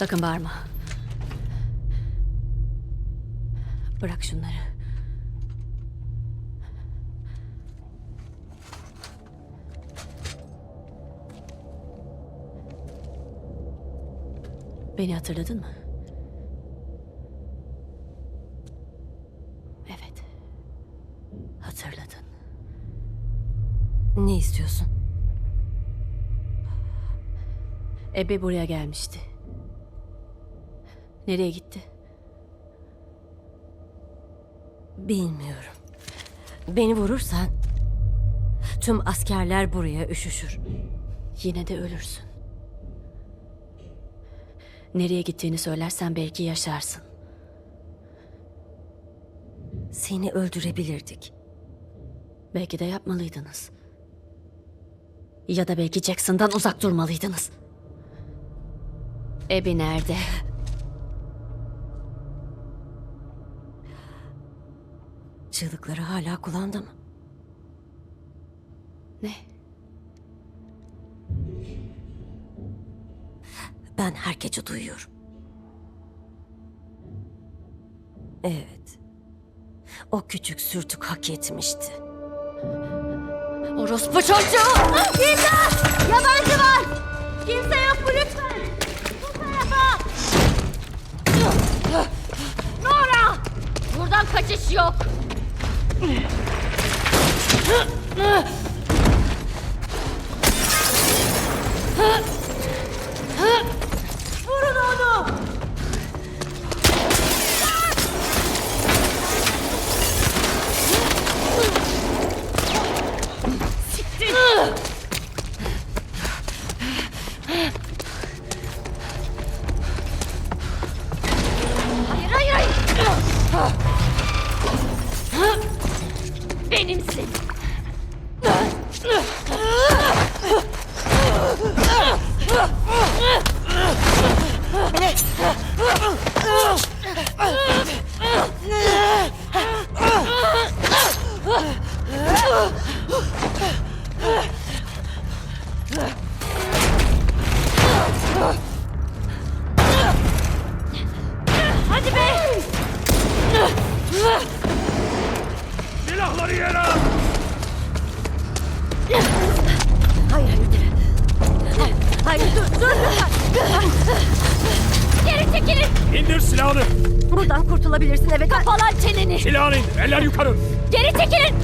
Sakın bağırma. Bırak şunları. Beni hatırladın mı? Evet. Hatırladın. Ne istiyorsun? Ebe buraya gelmişti. Nereye gitti? Bilmiyorum. Beni vurursan tüm askerler buraya üşüşür. Yine de ölürsün. Nereye gittiğini söylersen belki yaşarsın. Seni öldürebilirdik. Belki de yapmalıydınız. Ya da belki Jackson'dan uzak durmalıydınız. Ebi nerede? Çığlıkları hala kulağında mı? Ne? Ben her gece duyuyorum. Evet. O küçük sürtük hak etmişti. Orospu çocuğu! İmdat! Yabancı var! Kimse yok mu lütfen? Bu tarafa! Nora! Buradan kaçış yok. Huh? Benimsin. Hadi Silahları yere at! Hayır, hayır. Hayır, dur, dur lütfen. Geri çekilin! İndir silahını! Buradan kurtulabilirsin, evet. Kapalan çeneni! Silahını indir, eller yukarı! Geri çekilin!